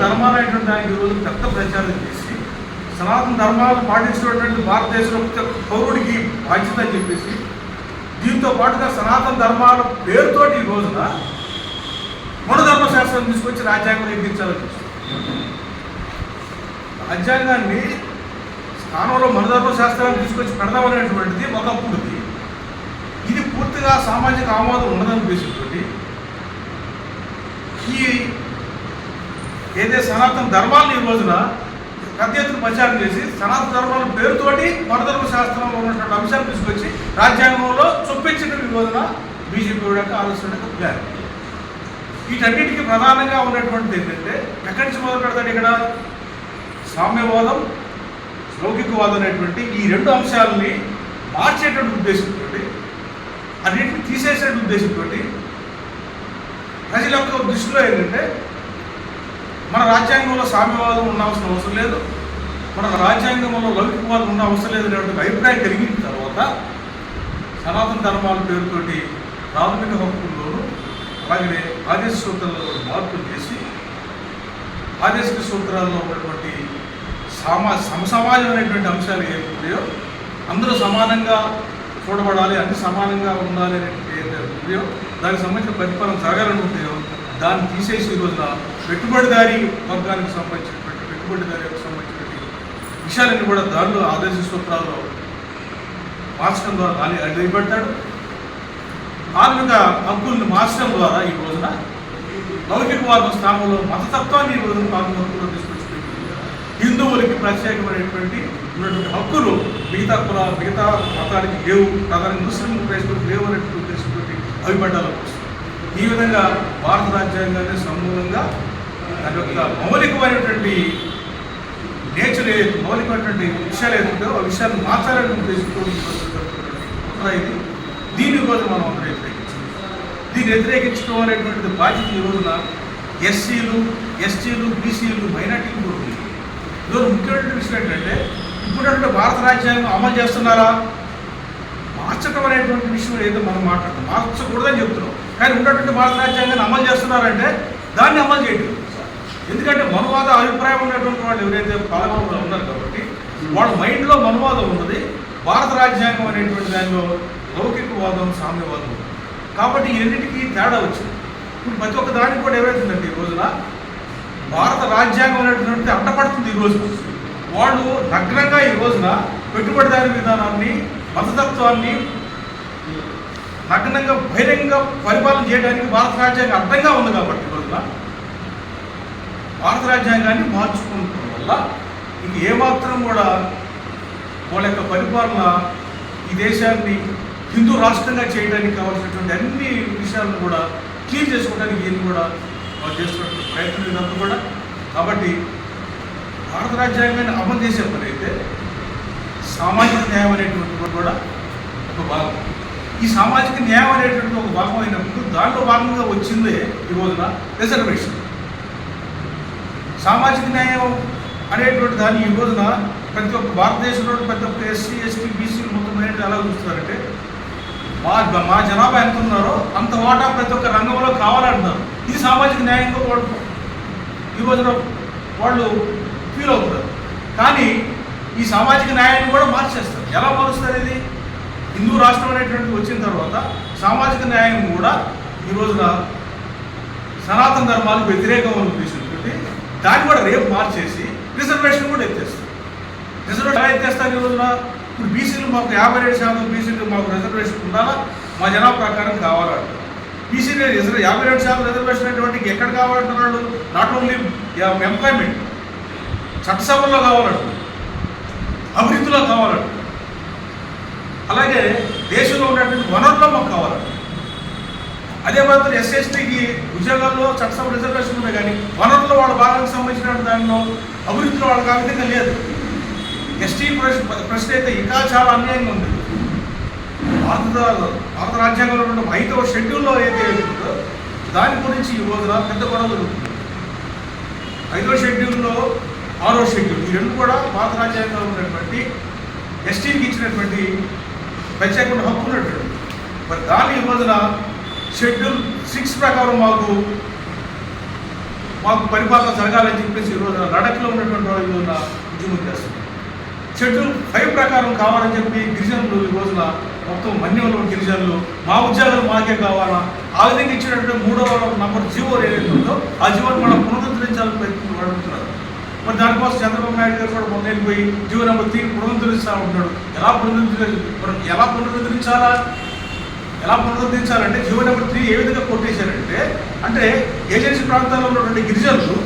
ధర్మాలు దానికి ఈరోజు పెద్ద ప్రచారం చేసి సనాతన ధర్మాలను పాటించినటువంటి భారతదేశంలో ప్రతి ఒక్క పౌరుడికి బాధ్యత అని చెప్పేసి దీంతో పాటుగా సనాతన ధర్మాల పేరుతోటి ఈ రోజున మన ధర్మశాస్త్రం తీసుకొచ్చి రాజ్యాంగం ఎక్కించాలని రాజ్యాంగాన్ని స్థానంలో మనధర్మ శాస్త్రాన్ని తీసుకొచ్చి పెడదామనేటువంటిది ఒకప్పుడుది ఇది పూర్తిగా సామాజిక ఆమోదం ఉండదని ఉద్దేశంతో ఈ ఏదైతే సనాతన ధర్మాలను ఈ రోజున పెద్ద ఎత్తున ప్రచారం చేసి సనాతన ధర్మాల పేరుతోటి మరధర్మ శాస్త్రంలో ఉన్నటువంటి అంశాలు తీసుకొచ్చి రాజ్యాంగంలో చొప్పించడం ఈ రోజున బీజేపీ యొక్క ఆలోచన యొక్క వీటన్నిటికీ ప్రధానంగా ఉన్నటువంటిది ఏంటంటే ఎక్కడి నుంచి మొదలు పెడతాడు ఇక్కడ సామ్యవాదం లౌకికవాదం అనేటువంటి ఈ రెండు అంశాలని మార్చేటువంటి ఉద్దేశంతో అన్నింటిని తీసేసేటువంటి ఉద్దేశంతో ప్రజల యొక్క దృష్టిలో ఏంటంటే మన రాజ్యాంగంలో సామ్యవాదం ఉన్న అవసరం లేదు. మన రాజ్యాంగంలో లౌకికవాదం ఉన్న అవసరం లేదు అనేటువంటి అభిప్రాయం కలిగిన తర్వాత సనాతన ధర్మాల పేరుతోటి ప్రాథమిక హక్కుల్లోనూ అలాగే ఆదేశ సూత్రాల్లో మార్పులు చేసి ఆదేశిక సూత్రాల్లో ఉన్నటువంటి సమా సమసమాజమైనటువంటి అంశాలు ఏమిటో అందరూ సమానంగా చూడబడాలి అన్ని సమానంగా ఉండాలి అనేటువంటి ఏదైతే దానికి సంబంధించిన ప్రతిఫలం జరగాలని ఉంటాయో దాన్ని తీసేసి ఈ రోజున పెట్టుబడిదారి వర్గానికి సంబంధించినటువంటి పెట్టుబడిదారికి సంబంధించినటువంటి విషయాలన్నీ కూడా దానిలో ఆదేశ సూత్రాల్లో మార్చడం ద్వారా దాన్ని అడ్డుపెడతాడు కార్మిక హక్కుల్ని మార్చడం ద్వారా ఈ రోజున లౌకికవాదం స్థానంలో మతతత్వాన్ని ఈ రోజున కార్మిక హక్కుల్లో తీసుకొచ్చి హిందువులకి ప్రత్యేకమైనటువంటి ఉన్నటువంటి హక్కులు మిగతా కుల మిగతా మతానికి లేవు. ప్రధానంగా ముస్లిం క్రైస్తవులకు లేవు అనేటువంటి ఉద్దేశంతో అభిపడ్డాలకు ఈ విధంగా భారత రాజ్యాంగాన్ని సమూలంగా దాని యొక్క మౌలికమైనటువంటి నేచర్ ఏది మౌలికమైనటువంటి విషయాలు ఏదంటే ఆ విషయాలు మార్చాలని ఉద్దేశంతో ఇది దీని కోసం మనం అందరూ వ్యతిరేకించాలి దీన్ని వ్యతిరేకించడం అనేటువంటిది బాధ్యత ఈ రోజున ఎస్సీలు ఎస్టీలు బీసీలు మైనార్టీలు ఉంటుంది ఉంది. ఈరోజు ముఖ్యమైన విషయం ఏంటంటే ఇప్పుడున్నటువంటి భారత రాజ్యాంగం అమలు చేస్తున్నారా? మార్చడం అనేటువంటి విషయం ఏదో మనం మాట్లాడుతాం మార్చకూడదని చెప్తున్నాం. కానీ ఉన్నటువంటి భారత రాజ్యాంగాన్ని అమలు చేస్తున్నారంటే దాన్ని అమలు చేయడం ఎందుకంటే మనువాద అభిప్రాయం ఉన్నటువంటి వాళ్ళు ఎవరైతే పాలకులు ఉన్నారు కాబట్టి వాళ్ళ మైండ్లో మనువాదం ఉన్నది. భారత రాజ్యాంగం అనేటువంటి దానిలో లౌకికవాదం సామ్యవాదం కాబట్టి ఎన్నిటికీ రెండింటికి తేడా వచ్చింది. ఇప్పుడు ప్రతి ఒక్క దానికి కూడా ఏమవుతుందంటే ఈ రోజున భారత రాజ్యాంగం అనేటువంటి అడ్డపడుతుంది ఈ రోజు వాళ్ళు నగ్నంగా ఈ రోజున పెట్టుబడిదారి విధానాన్ని మతతత్వాన్ని నగ్నంగా బహిరంగ పరిపాలన చేయడానికి భారత రాజ్యాంగం అడ్డంగా ఉంది కాబట్టి ఈ రోజున భారత రాజ్యాంగాన్ని మార్చుకోవడం వల్ల ఇది ఏమాత్రం కూడా వాళ్ళ యొక్క పరిపాలన ఈ దేశాన్ని హిందూ రాష్ట్రంగా చేయడానికి కావాల్సినటువంటి అన్ని విషయాలను కూడా క్లీన్ చేసుకోవడానికి ఈయన కూడా వాళ్ళు చేస్తున్నటువంటి ప్రయత్నం ఇదంతా కూడా. కాబట్టి భారత రాజ్యాంగాన్ని అమలు చేసే పని అయితే సామాజిక న్యాయం అనేటువంటి కూడా ఒక భాగం. ఈ సామాజిక న్యాయం అనేటువంటి ఒక భాగం అయినప్పుడు దాంట్లో భాగంగా వచ్చిందే ఈ రోజున రిజర్వేషన్ సామాజిక న్యాయం అనేటువంటి దాన్ని ఈ రోజున ప్రతి ఒక్క భారతదేశంలో ప్రతి ఒక్క ఎస్సీ ఎస్టీ బీసీలు మొత్తం అనేది ఎలా చూస్తున్నారంటే మా మా జనాభా ఎంత ఉన్నారో అంత వాటా ప్రతి ఒక్క రంగంలో కావాలంటున్నారు. ఇది సామాజిక న్యాయంగా వాళ్ళు ఈ రోజున వాళ్ళు ఫీల్ అవుతున్నారు. కానీ ఈ సామాజిక న్యాయాన్ని కూడా మార్చేస్తారు. ఎలా మారుస్తారు ఇది? హిందూ రాష్ట్రం అనేటువంటిది వచ్చిన తర్వాత సామాజిక న్యాయం కూడా ఈ రోజున సనాతన ధర్మాలకు వ్యతిరేకం అనిపిస్తుంది దాన్ని కూడా రేపు మార్చేసి రిజర్వేషన్ కూడా ఎత్తేస్తారు రిజర్వేషన్ ఎలా ఎత్తేస్తారు ఈ రోజున? ఇప్పుడు బీసీలు మాకు యాభై ఏడు శాతం బీసీలు మాకు రిజర్వేషన్ ఉండాలా? మా జనాభా ప్రకారం కావాలంటారు బీసీలు రిజర్వ్ యాభై రెండు శాతం రిజర్వేషన్ అనేటువంటి ఎక్కడ కావాలంటున్నాడు నాట్ ఓన్లీ ఎంప్లాయ్మెంట్ చట్టసభల్లో కావాలంటున్నాడు అభివృద్ధిలో కావాలంటున్నాడు అలాగే దేశంలో ఉన్నటువంటి వనరుల్లో మాకు కావాలంట. అదే మాత్రం ఎస్ఎస్టీకి ఉద్యోగాల్లో చట్టసభ రిజర్వేషన్ ఉన్నాయి కానీ వనరుల్లో వాళ్ళ భాగానికి సంబంధించిన దానిలో అభివృద్ధిలో వాళ్ళకి ఆ విధంగా లేదు. ఎస్టీ ప్రశ్న ప్రశ్న అయితే ఇంకా చాలా అన్యాయంగా ఉంది. భారత భారత రాజ్యాంగంలో ఉన్న ఐదవ షెడ్యూల్లో ఏదైతే ఉందో దాని గురించి ఈ రోజున పెద్ద గొడవలు ఐదవ షెడ్యూల్లో ఆరో షెడ్యూల్ ఈ రెండు కూడా భారత రాజ్యాంగంలో ఉన్నటువంటి ఎస్టీకి ఇచ్చినటువంటి ప్రత్యేకమైన హక్కు ఉన్నటువంటి. మరి దాన్ని ఈ రోజున షెడ్యూల్ సిక్స్ ప్రకారం మాకు మాకు పరిపాలన జరగాలని చెప్పేసి ఈరోజు లడఖ్లో ఉన్నటువంటి వాళ్ళు ఈరోజున ఉద్యమం చేస్తున్నారు. షెడ్యూల్ ఫైవ్ ప్రకారం కావాలని చెప్పి గిరిజనులు ఈ రోజున మొత్తం మన్యంలో గిరిజనులు మా ఉద్యోగాలు మాకే కావాలా? ఆ విధంగా ఇచ్చినటువంటి మూడవ నంబర్ జీవో ఏదైతుందో ఆ జీవోని మనం పునరుద్ధరించాలని ప్రయత్నం అడుగుతున్నారు మరి దానికోసం చంద్రబాబు నాయుడు గారు కూడా మొన్న వెళ్ళిపోయి జీవో నెంబర్ తీరు పునరుద్ధరిస్తా ఉంటున్నాడు. ఎలా పునరుద్ధరి ఎలా పునరుద్ధరించాలా? ఎలా పునరుద్ధరించాలంటే జీవో నెంబర్ త్రీ ఏ విధంగా కొట్టేశారంటే అంటే ఏజెన్సీ ప్రాంతాల్లో ఉన్నటువంటి గిరిజనులు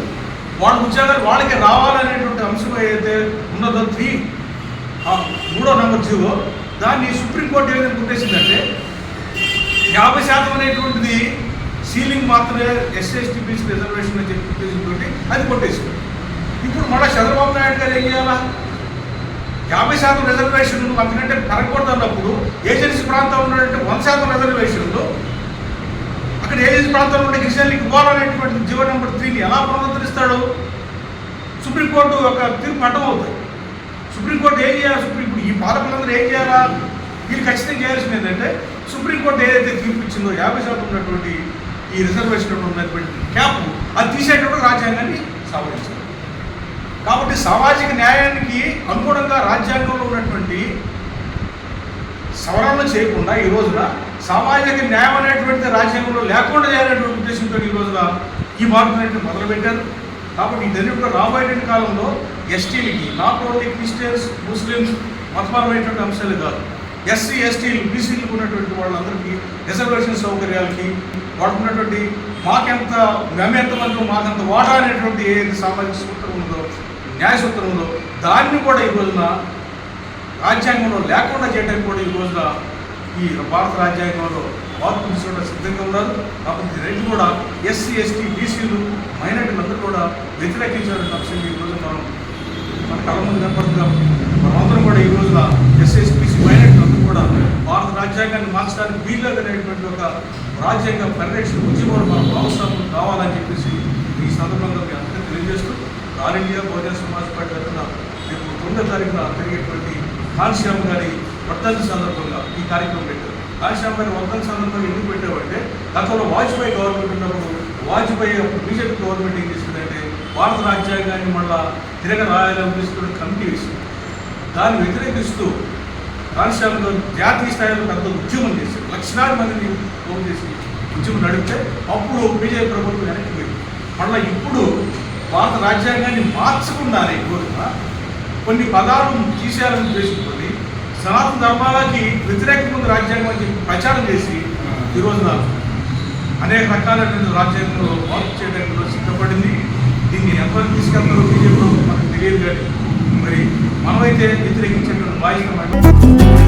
వాళ్ళ ఉద్యోగాలు వాళ్ళకి రావాలనేటువంటి అంశం ఏదైతే ఉన్నదో త్రీ మూడో నెంబర్ జీవో దాన్ని సుప్రీంకోర్టు ఏ విధంగా కొట్టేసిందంటే యాభై శాతం అనేటువంటిది సీలింగ్ మాత్రమే ఎస్ఎస్టీ రిజర్వేషన్ అని చెప్పి ఉద్దేశంతో అది కొట్టేసింది. ఇప్పుడు మళ్ళీ చంద్రబాబు నాయుడు గారు ఏం చేయాలా? యాభై శాతం రిజర్వేషన్ అంతకంటే పెరగకూడదన్నప్పుడు ఏజెన్సీ ప్రాంతంలో ఉన్నటువంటి వంద శాతం రిజర్వేషన్లు అక్కడ ఏజెన్సీ ప్రాంతంలో ఉండే గిరిజనులకి ఇవ్వాలనేటువంటి జీవో నెంబర్ త్రీని ఎలా పునరుద్ధరిస్తాడు? సుప్రీంకోర్టు ఒక తీర్పు అడ్డం అవుతుంది. సుప్రీంకోర్టు ఏం చేయాలి? సుప్రీం ఇప్పుడు ఈ పాలకులందరూ ఏం చేయాలా? వీళ్ళు ఖచ్చితంగా చేయాల్సింది ఏంటంటే సుప్రీంకోర్టు ఏదైతే తీర్పు ఇచ్చిందో యాభై శాతం ఉన్నటువంటి ఈ రిజర్వేషన్ ఉన్నటువంటి క్యాప్ అది తీసేటప్పుడు రాజ్యాంగాన్ని సవరించారు కాబట్టి సామాజిక న్యాయానికి అనుకూల రాజ్యాంగంలో ఉన్నటువంటి కూడా చేయకుండా ఈ రోజున సామాజిక న్యాయం అనేటువంటిది రాజ్యాంగంలో లేకుండా చేయాలనేటువంటి ఉద్దేశంతో ఈ రోజున ఈ మార్పు అనేది మొదలుపెట్టారు. కాబట్టి ఇదన్నీ కూడా రాబోయేటువంటి కాలంలో ఎస్టీలకి నాట్ ఓన్లీ క్రిస్టియన్స్ ముస్లిమ్స్ మతపరమైనటువంటి అంశాలు కాదు. ఎస్సీ ఎస్టీలు బీసీలకు ఉన్నటువంటి వాళ్ళందరికీ రిజర్వేషన్ సౌకర్యాలకి వాడుకున్నటువంటి మాకెంత మేమెంతమంది మాకెంత వాటా అనేటువంటి ఏదైతే సామాజిక సూత్రం ఉందో న్యాయ సూత్రం ఉందో దాన్ని కూడా ఈ రోజున రాజ్యాంగంలో లేకుండా చేయడానికి కూడా ఈ రోజున ఈ భారత రాజ్యాంగంలో మార్పు తీసుకోవడం సిద్ధంగా ఉన్నారు. కాబట్టి ఈ రెండు కూడా ఎస్సీ ఎస్టీ బీసీలు మైనార్టీలందరూ కూడా వ్యతిరేకించాలని అంశం ఈ రోజు మనం మన కళ ముందు కనపడుతున్నాం. మనమందరం కూడా ఈ రోజున ఎస్ఎస్ బీసీ మైనార్టీలందరూ కూడా భారత రాజ్యాంగాన్ని మార్చడానికి వీల్లేదనేటువంటి ఒక రాజ్యాంగ పరిరక్షణ ఉద్యమంలో మనం భాగస్వాములు కావాలని చెప్పేసి ఈ సందర్భంగా మీ అందరికీ తెలియజేస్తూ all India Bahujan Samaj party తరఫున రేపు తొమ్మిదో తారీఖున జరిగేటువంటి కాన్శ్యామ్ గారి వర్ధంతి సందర్భంగా ఈ కార్యక్రమం పెట్టారు. కాన్శ్యామ్ గారి వర్ధంతి సందర్భంగా ఎందుకు పెట్టామంటే గతంలో వాజ్పేయి గవర్నమెంట్ ఉన్నప్పుడు వాజ్పేయి బీజేపీ గవర్నమెంట్ ఏం చేసిందంటే భారత రాజ్యాంగాన్ని మళ్ళా తిరగ రాయాలని ఉద్దేశిస్తున్న కమిటీ వేసింది. దాన్ని వ్యతిరేకిస్తూ కాన్శ్యామ్లో జాతీయ స్థాయిలో పెద్ద ఉద్యమం చేశారు. లక్షలాది మందిని ఫోన్ చేసి ఉద్యమం నడిపితే అప్పుడు బీజేపీ ప్రభుత్వం వెనక్కి పోయింది. మళ్ళీ ఇప్పుడు భారత రాజ్యాంగాన్ని మార్చకుండానే కోరిక కొన్ని పదాలు తీసేయాలని ఉద్దేశించుకొని సనాతన ధర్మాలకి వ్యతిరేకమైన రాజ్యాంగం అని చెప్పి ప్రచారం చేసి ఈ రోజున అనేక రకాలైనటువంటి రాజ్యాంగంలో మార్పు చేయడానికి సిద్ధపడింది. దీన్ని ఎంతవరకు తీసుకెళ్తారో బీజేపీ మనకు తెలియదు కానీ మరి మనమైతే వ్యతిరేకించేటువంటి బాధ్యత